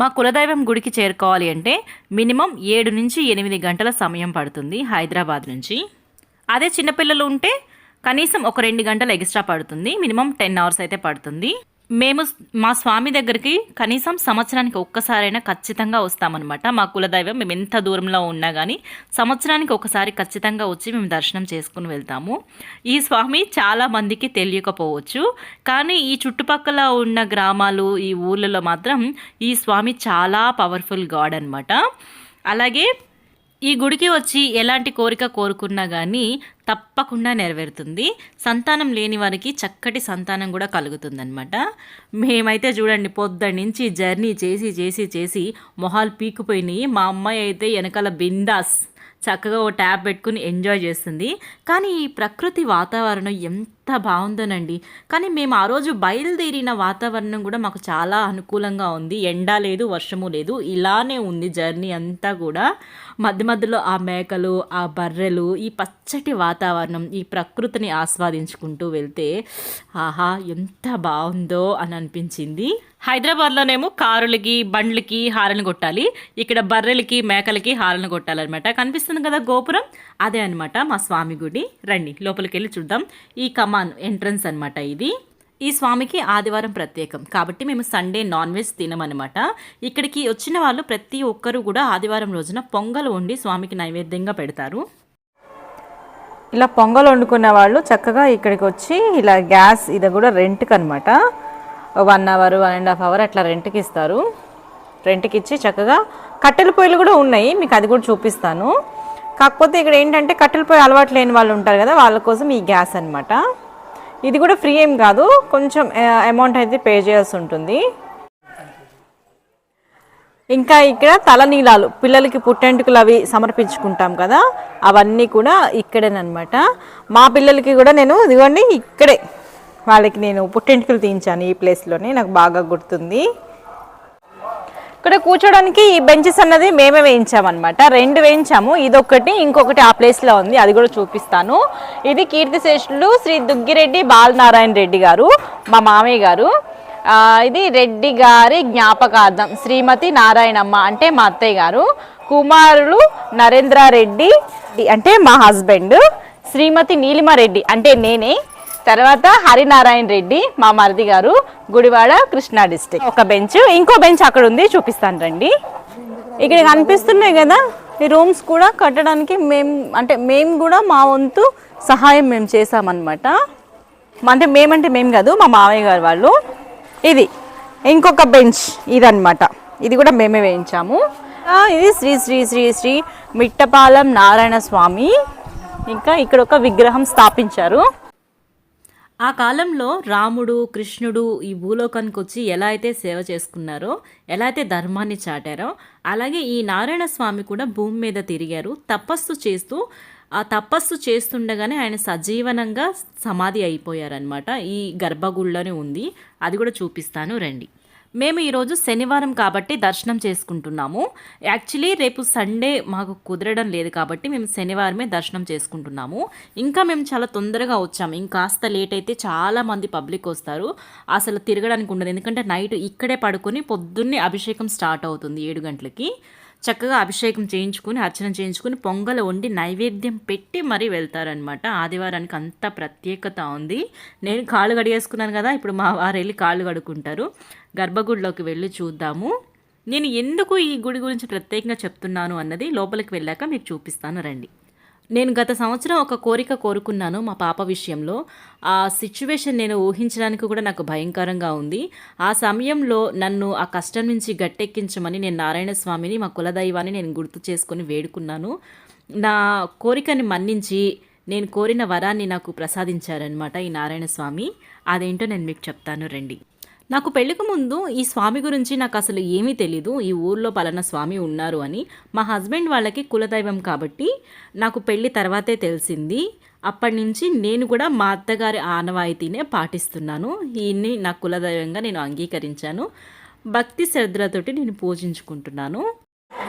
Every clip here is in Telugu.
మా కులదైవం గుడికి చేరుకోవాలి అంటే మినిమం ఏడు నుంచి ఎనిమిది గంటల సమయం పడుతుంది హైదరాబాద్ నుంచి. అదే చిన్నపిల్లలు ఉంటే కనీసం ఒక రెండు గంటలు ఎక్స్ట్రా పడుతుంది. మినిమం టెన్ అవర్స్ అయితే పడుతుంది. మేము మా స్వామి దగ్గరికి కనీసం సంవత్సరానికి ఒక్కసారైనా ఖచ్చితంగా వస్తామన్నమాట. మా కులదైవం మేము ఎంత దూరంలో ఉన్నా కానీ సంవత్సరానికి ఒకసారి ఖచ్చితంగా వచ్చి మేము దర్శనం చేసుకుని వెళ్తాము. ఈ స్వామి చాలా మందికి తెలియకపోవచ్చు. కానీ ఈ చుట్టుపక్కల ఉన్న గ్రామాలు ఈ ఊళ్ళలో మాత్రం ఈ స్వామి చాలా పవర్ఫుల్ గాడ్ అనమాట అలాగే ఈ గుడికి వచ్చి ఎలాంటి కోరిక కోరుకున్నా కానీ తప్పకుండా నెరవేరుతుంది. సంతానం లేని వారికి చక్కటి సంతానం కూడా కలుగుతుందన్నమాట. మేమైతే చూడండి పొద్దున్న నుంచి జర్నీ చేసి చేసి చేసి మొహాలు పీకిపోయినాయి మా అమ్మాయి అయితే వెనకాల బిందాస్ చక్కగా ఓ ట్యాబ్ పెట్టుకుని ఎంజాయ్ చేస్తుంది. కానీ ఈ ప్రకృతి వాతావరణం ఎంత బాగుందోనండి. కానీ మేము ఆ రోజు బయలుదేరిన వాతావరణం కూడా మాకు చాలా అనుకూలంగా ఉంది. ఎండ లేదు వర్షము లేదు. ఇలానే ఉంది జర్నీ అంతా కూడా. మధ్య మధ్యలో ఆ మేకలు ఆ బర్రెలు ఈ పచ్చటి వాతావరణం ఈ ప్రకృతిని ఆస్వాదించుకుంటూ వెళ్తే ఆహా ఎంత బాగుందో అని అనిపించింది. హైదరాబాద్లోనేమో కారులకి బండ్లకి హారను కొట్టాలి. ఇక్కడ బర్రెలకి మేకలకి హారను కొట్టాలన్నమాట. కనిపిస్తుంది కదా గోపురం? అదే అన్నమాట మా స్వామి గుడి. రండి లోపలికి వెళ్ళి చూద్దాం. ఈ కమాన్ ఎంట్రన్స్ అనమాట ఇది. ఈ స్వామికి ఆదివారం ప్రత్యేకం. కాబట్టి మేము సండే నాన్ వెజ్ తినమనమాట ఇక్కడికి వచ్చిన వాళ్ళు ప్రతి ఒక్కరు కూడా ఆదివారం రోజున పొంగల్ వండి స్వామికి నైవేద్యంగా పెడతారు. ఇలా పొంగల్ వండుకునే వాళ్ళు చక్కగా ఇక్కడికి వచ్చి ఇలా గ్యాస్ ఇది కూడా రెంట్కి అనమాట one hour one and half hour అట్లా రెంట్కి ఇస్తారు. రెంట్కి ఇచ్చి చక్కగా కట్టెల పొయ్యిలు కూడా ఉన్నాయి. మీకు అది కూడా చూపిస్తాను. కాకపోతే ఇక్కడ ఏంటంటే కట్టెల పొయ్యి అలవాటు లేని వాళ్ళు ఉంటారు కదా వాళ్ళ కోసం ఈ గ్యాస్ అనమాట ఇది కూడా ఫ్రీ ఏం కాదు. కొంచెం అమౌంట్ అయితే పే చేయాల్సి ఉంటుంది. ఇంకా ఇక్కడ తలనీలాలు పిల్లలకి పుట్టెంటుకలు అవి సమర్పించుకుంటాం కదా అవన్నీ కూడా ఇక్కడేనమాట మా పిల్లలకి కూడా నేను ఇదిగోండి ఇక్కడే. వాళ్ళకి నేను పుట్టెంటుకలు తీయించాను ఈ ప్లేస్లోనే నాకు బాగా గుర్తుంది. ఇక్కడ కూర్చోడానికి ఈ బెంచెస్ అన్నది మేమే వేయించామన్నమాట. రెండు వేయించాము. ఇదొకటి ఇంకొకటి ఆ ప్లేస్లో ఉంది. అది కూడా చూపిస్తాను. ఇది కీర్తిశేషులు శ్రీ దుగ్గిరెడ్డి బాలనారాయణ రెడ్డి గారు మా మామయ్య గారు. ఇది రెడ్డి గారి జ్ఞాపకార్థం. శ్రీమతి నారాయణమ్మ అంటే మా అత్తయ్య గారు. కుమారులు నరేంద్రారెడ్డి అంటే మా హస్బెండ్ శ్రీమతి నీలిమారెడ్డి అంటే నేనే. తర్వాత హరినారాయణ రెడ్డి మా మరిది గారు గుడివాడ కృష్ణా డిస్టిక్ ఒక బెంచ్ ఇంకో బెంచ్ అక్కడ ఉంది చూపిస్తాను రండి. ఇక్కడ కనిపిస్తున్నాయి కదా ఈ రూమ్స్ కూడా కట్టడానికి మేము అంటే మేము కూడా మా వంతు సహాయం మేము చేసామన్నమాట అంటే మేమంటే మేము కాదు మా మామయ్య గారు వాళ్ళు. ఇది ఇంకొక బెంచ్ ఇదన్నమాట. ఇది కూడా మేమే వేయించాము. ఇది శ్రీ శ్రీ శ్రీ శ్రీ మిట్టపాలెం నారాయణ స్వామి. ఇంకా ఇక్కడ ఒక విగ్రహం స్థాపించారు. ఆ కాలంలో రాముడు కృష్ణుడు ఈ భూలోకానికి వచ్చి ఎలా అయితే సేవ చేసుకున్నారో ఎలా అయితే ధర్మాన్ని చాటారో అలాగే ఈ నారాయణ స్వామి కూడా భూమి మీద తిరిగారు. తపస్సు చేస్తూ ఆ తపస్సు చేస్తుండగానే ఆయన సజీవనంగా సమాధి అయిపోయారనమాట ఈ గర్భగుడిలోనే ఉంది. అది కూడా చూపిస్తాను. రండి. మేము ఈరోజు శనివారం కాబట్టి దర్శనం చేసుకుంటున్నాము. యాక్చువల్లీ రేపు సండే మాకు కుదరడం లేదు కాబట్టి మేము శనివారమే దర్శనం చేసుకుంటున్నాము. ఇంకా మేము చాలా తొందరగా వచ్చాము. ఇంకాస్త లేట్ అయితే చాలా మంది పబ్లిక్ వస్తారు. అసలు తిరగడానికి ఉండదు. ఎందుకంటే నైట్ ఇక్కడే పడుకొని పొద్దున్నే అభిషేకం స్టార్ట్ అవుతుంది ఏడు గంటలకి. చక్కగా అభిషేకం చేయించుకుని అర్చన చేయించుకుని పొంగల వండి నైవేద్యం పెట్టి మరీ వెళ్తారనమాట ఆదివారానికి అంత ప్రత్యేకత ఉంది. నేను కాళ్ళు కడిగేసుకున్నాను కదా ఇప్పుడు మా వారు వెళ్ళి కాళ్ళు కడుక్కుంటారు. గర్భగుడిలోకి వెళ్ళి చూద్దాము. నేను ఎందుకు ఈ గుడి గురించి ప్రత్యేకంగా చెప్తున్నాను అన్నది లోపలికి వెళ్ళాక మీకు చూపిస్తాను. రండి. నేను గత సంవత్సరం ఒక కోరిక కోరుకున్నాను మా పాప విషయంలో. ఆ సిచ్యువేషన్ నేను ఊహించడానికి కూడా నాకు భయంకరంగా ఉంది. ఆ సమయంలో నన్ను ఆ కష్టం నుంచి గట్టెక్కించమని నేను నారాయణ స్వామిని మా కులదైవాన్ని నేను గుర్తు చేసుకొని వేడుకున్నాను. నా కోరికని మన్నించి నేను కోరిన వరాన్ని నాకు ప్రసాదించారనమాట ఈ నారాయణ స్వామి అదేంటో నేను మీకు చెప్తాను రండి. నాకు పెళ్ళికి ముందు ఈ స్వామి గురించి నాకు అసలు ఏమీ తెలీదు. ఈ ఊర్లో పలానా స్వామి ఉన్నారు అని. మా హస్బెండ్ వాళ్ళకి కులదైవం కాబట్టి నాకు పెళ్ళి తర్వాతే తెలిసింది. అప్పటి నుంచి నేను కూడా మా అత్తగారి ఆనవాయితీనే పాటిస్తున్నాను. ఈయన్ని నా కులదైవంగా నేను అంగీకరించాను. భక్తి శ్రద్ధలతోటి నేను పూజించుకుంటున్నాను.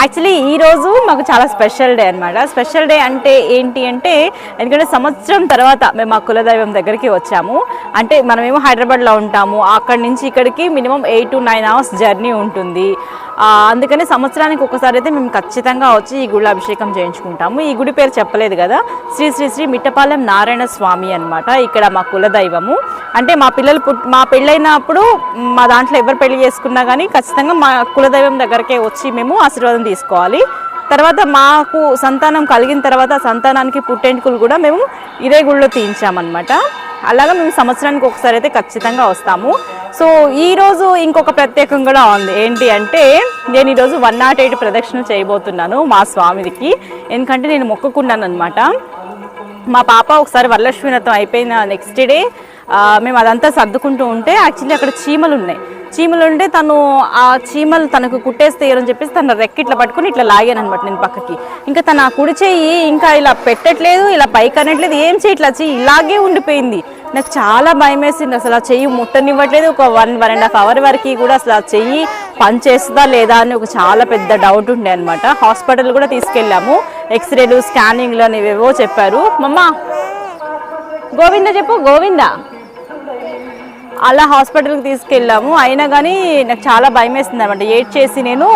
యాక్చువల్లీ ఈ రోజు మాకు చాలా స్పెషల్ డే అన్నమాట. స్పెషల్ డే అంటే ఏంటి అంటే ఎందుకంటే సంవత్సరం తర్వాత మేము మా కులదైవం దగ్గరికి వచ్చాము. అంటే మనమేమో హైదరాబాద్లో ఉంటాము. అక్కడి నుంచి ఇక్కడికి minimum eight to nine hours journey ఉంటుంది. అందుకని సంవత్సరానికి ఒకసారి అయితే మేము ఖచ్చితంగా వచ్చి ఈ గుడిలో అభిషేకం చేయించుకుంటాము. ఈ గుడి పేరు చెప్పలేదు కదా. శ్రీ శ్రీ శ్రీ మిట్టపాలెం నారాయణ స్వామి అన్నమాట. ఇక్కడ మా కులదైవము. అంటే మా పిల్లలు పుట్ మా పెళ్ళైనప్పుడు మా దాంట్లో ఎవరు పెళ్ళి చేసుకున్నా కానీ ఖచ్చితంగా మా కులదైవం దగ్గరకే వచ్చి మేము ఆశీర్వాదం తీసుకోవాలి. తర్వాత మాకు సంతానం కలిగిన తర్వాత సంతానానికి పుట్టెంటుకలు కూడా మేము ఇదే గుడిలో తీయించామన్నమాట. అలాగా మేము సంవత్సరానికి ఒకసారి అయితే ఖచ్చితంగా వస్తాము. సో ఈరోజు ఇంకొక ప్రత్యేకం కూడా ఉంది. ఏంటి అంటే నేను ఈరోజు వన్ నాట్ ఎయిట్ ప్రదక్షిణ చేయబోతున్నాను మా స్వామికి ఎందుకంటే నేను మొక్కుకున్నాను అనమాట మా పాప ఒకసారి వరలక్ష్మి అయిపోయిన నెక్స్ట్ డే మేము అదంతా సర్దుకుంటూ ఉంటే యాక్చువల్లీ అక్కడ చీమలు ఉన్నాయి చీమలు ఉంటే తను ఆ చీమలు తనకు కుట్టేస్తాయని చెప్పేసి తన రెక్క ఇట్లా పట్టుకుని ఇట్లా లాగాను అనమాట నేను పక్కకి. ఇంకా తన ఆ కుడి చెయ్యి ఇంకా ఇలా పెట్టట్లేదు ఇలా పైకి అనట్లేదు ఏం చేయట్లా చెయ్యి ఇలాగే ఉండిపోయింది. నాకు చాలా భయం వేసింది అసలు ఆ చెయ్యి ముట్టనివ్వట్లేదు ఒక one one and half hour వరకు కూడా అసలు ఆ చెయ్యి పని చేస్తుందా లేదా అని ఒక చాలా పెద్ద డౌట్ ఉండే అనమాట హాస్పిటల్ కూడా తీసుకెళ్ళాము ఎక్స్రేలు స్కానింగ్లు అనేవేవో చెప్పారు. మమ్మ గోవింద చెప్పు గోవింద. అలా హాస్పిటల్కి తీసుకెళ్ళాము. అయినా కానీ నాకు చాలా భయం వేస్తుంది అనమాట ఏడ్ చేసి నేను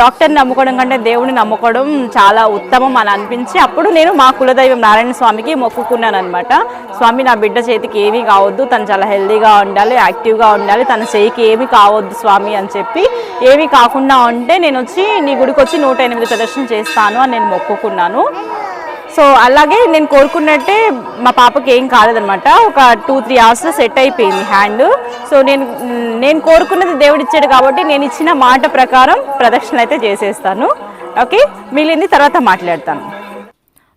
డాక్టర్ని నమ్ముకోవడం కంటే దేవుడిని నమ్ముకోవడం చాలా ఉత్తమం అని అనిపించి అప్పుడు నేను మా కులదైవం నారాయణ స్వామికి మొక్కుకున్నాను అనమాట స్వామి నా బిడ్డ చేతికి ఏమీ కావద్దు. తను చాలా హెల్దీగా ఉండాలి యాక్టివ్గా ఉండాలి. తన చేయికి ఏమీ కావద్దు స్వామి అని చెప్పి ఏమీ కాకుండా ఉంటే నేను వచ్చి నీ గుడికి వచ్చి నూట ఎనిమిది ప్రదర్శన చేస్తాను అని నేను మొక్కుకున్నాను. సో అలాగే నేను కోరుకున్నట్టే మా పాపకి ఏం కాలేదనమాట ఒక టూ త్రీ అవర్స్లో సెట్ అయిపోయింది హ్యాండ్ సో నేను నేను కోరుకున్నది దేవుడు ఇచ్చాడు కాబట్టి నేను ఇచ్చిన మాట ప్రకారం ప్రదక్షిణ అయితే చేసేస్తాను. ఓకే? మిగిలింది తర్వాత మాట్లాడతాను.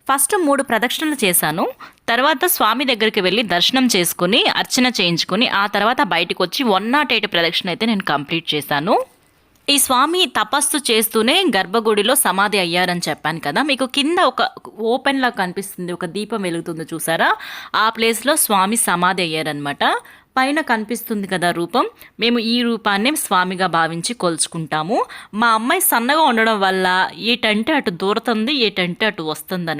ఫస్ట్ మూడు ప్రదక్షిణలు చేశాను. తర్వాత స్వామి దగ్గరికి వెళ్ళి దర్శనం చేసుకుని అర్చన చేయించుకుని ఆ తర్వాత బయటకు వచ్చి వన్ నాట్ ఎయిట్ ప్రదక్షిణ అయితే నేను కంప్లీట్ చేశాను. ఈ స్వామి తపస్సు చేస్తూనే గర్భగుడిలో సమాధి అయ్యారని చెప్పాను కదా. మీకు కింద ఒక ఓపెన్లా కనిపిస్తుంది. ఒక దీపం వెలుగుతుంది చూసారా? ఆ ప్లేస్లో స్వామి సమాధి అయ్యారనమాట పైన కనిపిస్తుంది కదా రూపం. మేము ఈ రూపాన్ని స్వామిగా భావించి కొలుచుకుంటాము. మా అమ్మాయి సన్నగా ఉండడం వల్ల ఏటంటే అటు దూరుతుంది ఏటంటే అటు వస్తుంది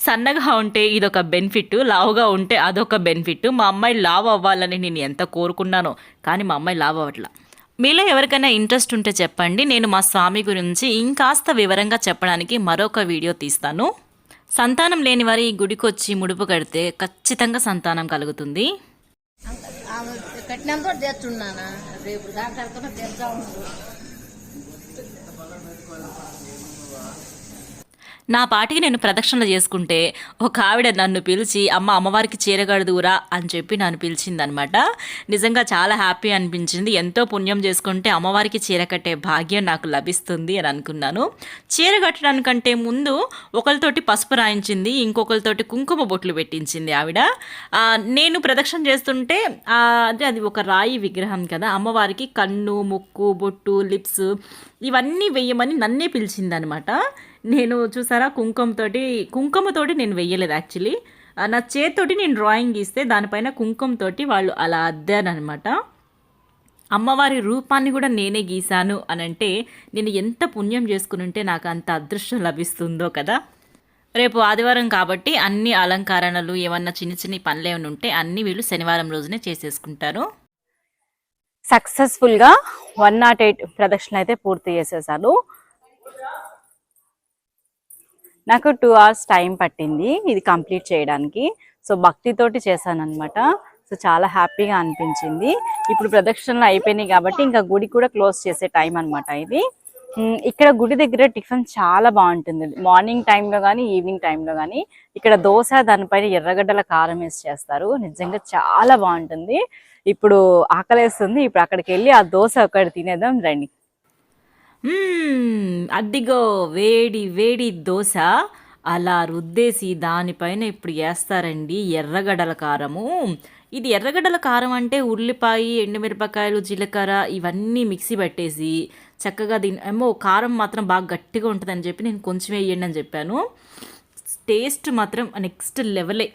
సన్నగా ఉంటే ఇదొక బెనిఫిట్ లావుగా ఉంటే అదొక బెనిఫిట్. మా అమ్మాయి లావు అవ్వాలని నేను ఎంత కోరుకున్నానో కానీ మా అమ్మాయి లావు అవ్వట్లా. మీలో ఎవరికైనా ఇంట్రెస్ట్ ఉంటే చెప్పండి. నేను మా స్వామి గురించి ఇంకాస్త వివరంగా చెప్పడానికి మరొక వీడియో తీస్తాను. సంతానం లేని వారి ఈ ముడుపు కడితే ఖచ్చితంగా సంతానం కలుగుతుంది. కట్టినంత రేపు దాకా తెచ్చా నా పాటికి నేను ప్రదక్షిణలు చేసుకుంటే ఒక ఆవిడ నన్ను పిలిచి అమ్మ అమ్మవారికి చీరగడదురా అని చెప్పి నన్ను పిలిచిందనమాట. నిజంగా చాలా హ్యాపీ అనిపించింది. ఎంతో పుణ్యం చేసుకుంటే అమ్మవారికి చీర కట్టే భాగ్యం నాకు లభిస్తుంది అని అనుకున్నాను. చీర కట్టడానికంటే ముందు ఒకరితోటి పసుపు రాయించింది ఇంకొకరితోటి కుంకుమ బొట్లు పెట్టించింది ఆవిడ. నేను ప్రదక్షిణ చేస్తుంటే అదే అంటే అది ఒక రాయి విగ్రహం కదా అమ్మవారికి కన్ను ముక్కు బొట్టు లిప్స్ ఇవన్నీ వేయమని నన్నే పిలిచిందనమాట. నేను చూసాను చూసారా కుంకుమతోటి కుంకుమతోటి నేను వెయ్యలేదు యాక్చువల్లీ నా చేత్తోటి నేను డ్రాయింగ్ గీస్తే దానిపైన కుంకుమతోటి వాళ్ళు అలా అద్దారనమాట అమ్మవారి రూపాన్ని కూడా నేనే గీశాను అని అంటే నేను ఎంత పుణ్యం చేసుకుని ఉంటే నాకు అంత అదృష్టం లభిస్తుందో కదా. రేపు ఆదివారం కాబట్టి అన్ని అలంకరణలు ఏమన్నా చిన్న చిన్న పనులు ఏమైనా ఉంటే అన్నీ వీళ్ళు శనివారం రోజునే చేసేసుకుంటారు. సక్సెస్ఫుల్గా వన్ నాట్ ఎయిట్ ప్రదక్షిణ అయితే పూర్తి చేసేసాను. నాకు టూ అవర్స్ టైం పట్టింది ఇది కంప్లీట్ చేయడానికి. సో భక్తితోటి చేశాను అనమాట సో చాలా హ్యాపీగా అనిపించింది. ఇప్పుడు ప్రదక్షిణలు అయిపోయినాయి కాబట్టి ఇంకా గుడి కూడా క్లోజ్ చేసే టైం అనమాట ఇది. ఇక్కడ గుడి దగ్గర టిఫిన్ చాలా బాగుంటుంది. మార్నింగ్ టైంలో కానీ ఈవినింగ్ టైంలో కానీ ఇక్కడ దోశ దానిపైన ఎర్రగడ్డల కారం వేసి చేస్తారు. నిజంగా చాలా బాగుంటుంది. ఇప్పుడు ఆకలేస్తుంది. ఇప్పుడు అక్కడికి వెళ్ళి ఆ దోశ ఒకటి తినేద్దాం రండి. అద్దిగో వేడి వేడి దోశ. అలా రుద్దేసి దానిపైన ఇప్పుడు వేస్తారండి ఎర్రగడ్డల కారము. ఇది ఎర్రగడ్డల కారం అంటే ఉల్లిపాయ ఎండుమిరపకాయలు జీలకర్ర ఇవన్నీ మిక్సీ పెట్టేసి చక్కగా దీని ఏమో కారం మాత్రం బాగా గట్టిగా ఉంటుందని చెప్పి నేను కొంచెం వేయండి అని చెప్పాను. టేస్ట్ మాత్రం నెక్స్ట్ లెవెలే.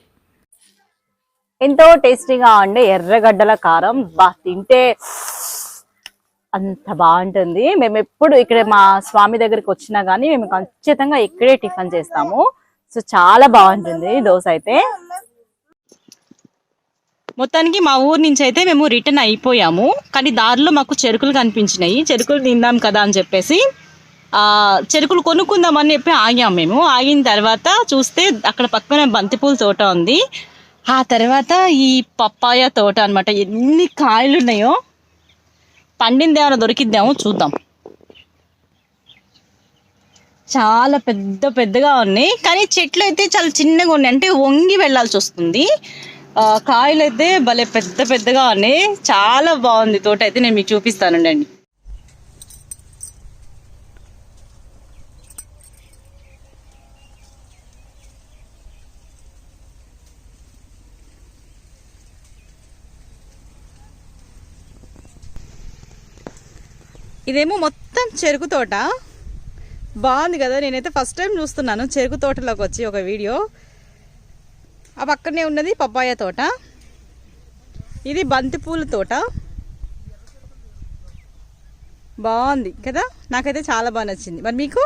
ఎంతో టేస్టీగా ఉండే ఎర్రగడ్డల కారం. బా తింటే అంత బాగుంటుంది. మేము ఎప్పుడు ఇక్కడ మా స్వామి దగ్గరికి వచ్చినా కానీ మేము ఖచ్చితంగా ఇక్కడే టిఫిన్ చేస్తాము. సో చాలా బాగుంటుంది దోశ అయితే. మొత్తానికి మా ఊరు నుంచి అయితే మేము రిటర్న్ అయిపోయాము. కానీ దారిలో మాకు చెరుకులు కనిపించినాయి. చెరుకులు తిందాం కదా అని చెప్పేసి చెరుకులు కొనుక్కుందామని చెప్పి ఆగాం మేము. ఆగిన తర్వాత చూస్తే అక్కడ పక్కన బంతిపూల తోట ఉంది. ఆ తర్వాత ఈ పప్పాయ తోట అనమాట ఎన్ని కాయలు ఉన్నాయో పండింది ఏమైనా దొరికిద్దేమో చూద్దాం. చాలా పెద్ద పెద్దగా ఉన్నాయి. కానీ చెట్లు అయితే చాలా చిన్నగా ఉన్నాయి. అంటే వంగి వెళ్ళాల్సి వస్తుంది. కాయలు అయితే భలే పెద్ద పెద్దగా ఉన్నాయి. చాలా బాగుంది తోట అయితే నేను మీకు చూపిస్తానండి ఇదేమో మొత్తం చెరుకు తోట. బాగుంది కదా నేనైతే ఫస్ట్ టైం చూస్తున్నాను చెరుకు తోటలోకి వచ్చి ఒక వీడియో. ఆ పక్కనే ఉన్నది పప్పాయ తోట. ఇది బంతిపూల తోట. బాగుంది కదా నాకైతే చాలా బాగా నచ్చింది. మరి మీకు?